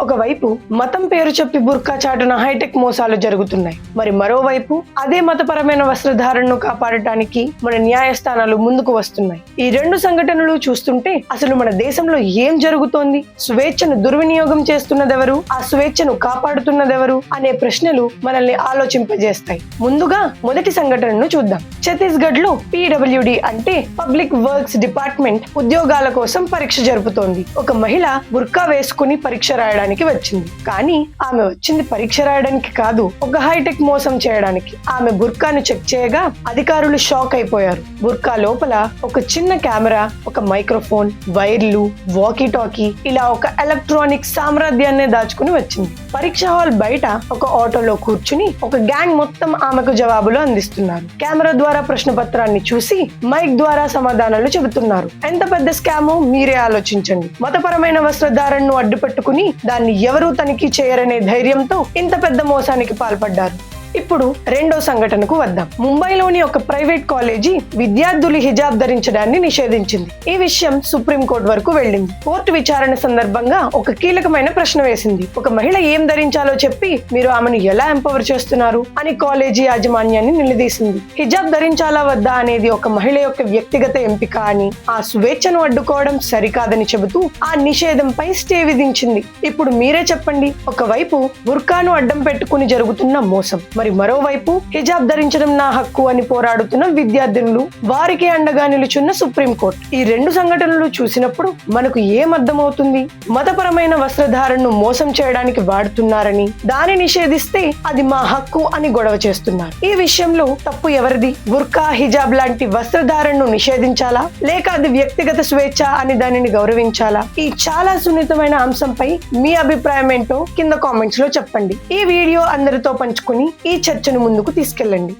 ఒకవైపు మతం పేరు చెప్పి బుర్కా చాటున హైటెక్ మోసాలు జరుగుతున్నాయి. మరి మరోవైపు అదే మతపరమైన వస్త్రధారణను కాపాడటానికి మన న్యాయస్థానాలు ముందుకు వస్తున్నాయి. ఈ రెండు సంఘటనలు చూస్తుంటే అసలు మన దేశంలో ఏం జరుగుతోంది? స్వేచ్ఛను దుర్వినియోగం చేస్తున్నదెవరు? ఆ స్వేచ్ఛను కాపాడుతున్నదెవరు? అనే ప్రశ్నలు మనల్ని ఆలోచింపజేస్తాయి. ముందుగా మొదటి సంఘటనను చూద్దాం. ఛత్తీస్గఢ్లో పీడబ్ల్యూడి అంటే పబ్లిక్ వర్క్స్ డిపార్ట్మెంట్ ఉద్యోగాల కోసం పరీక్ష జరుపుతోంది. ఒక మహిళ బుర్కా వేసుకుని పరీక్ష రాయడానికి వచ్చింది. కానీ ఆమె వచ్చింది పరీక్ష రాయడానికి కాదు ఒక హైటెక్ మోసం చేయడానికి. ఆమె బుర్కాను చెక్ చేయగా అధికారులు షాక్ అయిపోయారు. బుర్కా లోపల ఒక చిన్న కెమెరా ఒక మైక్రోఫోన్ వైర్లు వాకీ టాకీ ఇలా ఒక ఎలక్ట్రానిక్ సామ్రాజ్యాన్ని దాచుకుని వచ్చింది. పరీక్ష హాల్ బయట ఒక ఆటోలో కూర్చుని ఒక గ్యాంగ్ మొత్తం ఆమెకు జవాబులు అందిస్తున్నారు. కెమెరా ద్వారా ప్రశ్న పత్రాన్ని చూసి మైక్ ద్వారా సమాధానాలు చెబుతున్నారు. ఎంత పెద్ద స్కామో? మీరే ఆలోచించండి. మతపరమైన వస్త్రధారణను అడ్డుపెట్టుకుని దాన్ని ఎవరూ తనిఖీ చేయరనే ధైర్యంతో ఇంత పెద్ద మోసానికి పాల్పడ్డారు. ఇప్పుడు రెండో సంఘటనకు వద్దాం. ముంబైలోని ఒక ప్రైవేట్ కాలేజీ విద్యార్థులు హిజాబ్ ధరించడాన్ని నిషేధించింది. ఈ విషయం సుప్రీంకోర్టు వరకు వెళ్ళింది. కోర్టు విచారణ సందర్భంగా ఒక కీలకమైన ప్రశ్న వేసింది. ఒక మహిళ ఏం ధరించాలో చెప్పి మీరు ఆమెను ఎలా ఎంపవర్ చేస్తున్నారు అని కాలేజీ యాజమాన్యాన్ని నిలదీసింది. హిజాబ్ ధరించాలా వద్దా అనేది ఒక మహిళ యొక్క వ్యక్తిగత ఎంపిక అని ఆ స్వేచ్ఛను అడ్డుకోవడం సరికాదని చెబుతూ ఆ నిషేధంపై స్టే విధించింది. ఇప్పుడు మీరే చెప్పండి. ఒకవైపు బుర్కాను అడ్డం పెట్టుకుని జరుగుతున్న మోసం మరి మరోవైపు హిజాబ్ ధరించడం నా హక్కు అని పోరాడుతున్న విద్యార్థినులు వారికి అండగా నిలుచున్న సుప్రీంకోర్టు ఈ రెండు సంఘటనలు చూసినప్పుడు మనకు ఏం అర్థమవుతుంది? మతపరమైన వస్త్రధారణను మోసం చేయడానికి వాడుతున్నారని దాని నిషేధిస్తే అది మా హక్కు అని గొడవ చేస్తున్నారు. ఈ విషయంలో తప్పు ఎవరిది? బుర్కా హిజాబ్ లాంటి వస్త్రధారణను నిషేధించాలా? లేక అది వ్యక్తిగత స్వేచ్ఛ అని దానిని గౌరవించాలా? ఈ చాలా సున్నితమైన అంశంపై మీ అభిప్రాయం ఏంటో కింద కామెంట్స్లో చెప్పండి. ఈ వీడియో అందరితో పంచుకుని ఈ చర్చను ముందుకు తీసుకెళ్ళండి.